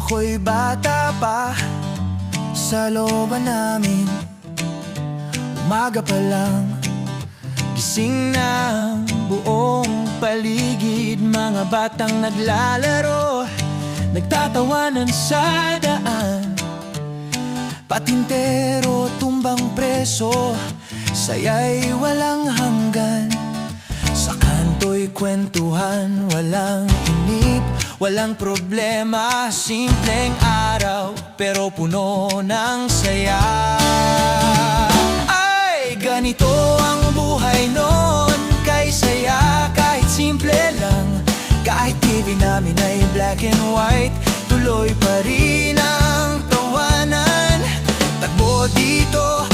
ako'y bata pa Sa looban namin. Umaga pa lang Gising na ang buong paligid. Mga batang naglalaro Nagtatawanan sa daan. Patintero tumbang preso Saya'y walang hanggan. Sa kanto'y kwentuhan Walang inip, walang problema Simpleng araw pero puno ng saya. Ay, ganito ang buhay noon Kay saya kahit simple lang. Kahit TV namin ay black and white Tuloy pa rin ang tawanan. Tagbo dito,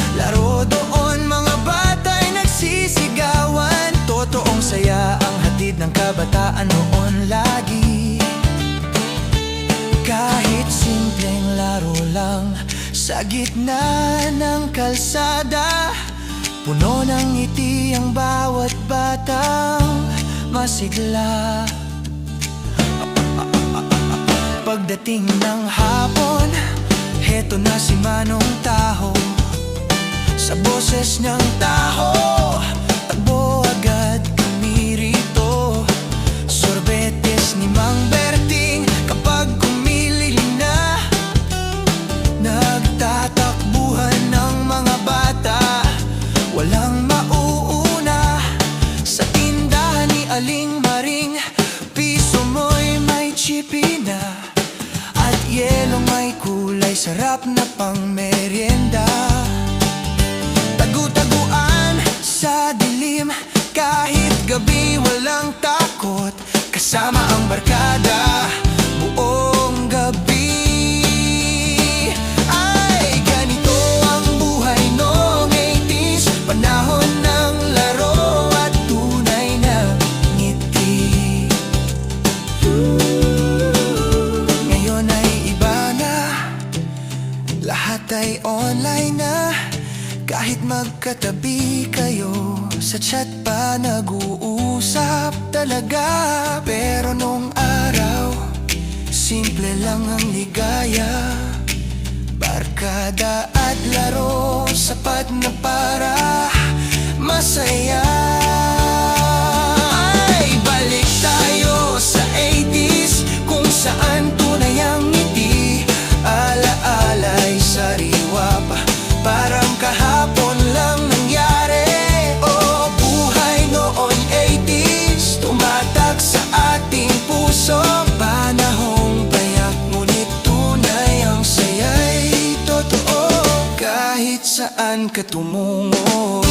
Sa gitna ng kalsada Puno ng ngiti ang bawat batang masigla. Pagdating ng hapon Heto na si Manong Taho. Sa boses niyang taho Aling Maring Piso mo'y may chipina At yelong may kulay Sarap na pang merienda lahat ay online na Kahit magkatabi kayo Sa chat pa nag-uusap talaga. Pero nung araw Simple lang ang ligaya. Barkada at laro Sapat na para saan ka tumungo?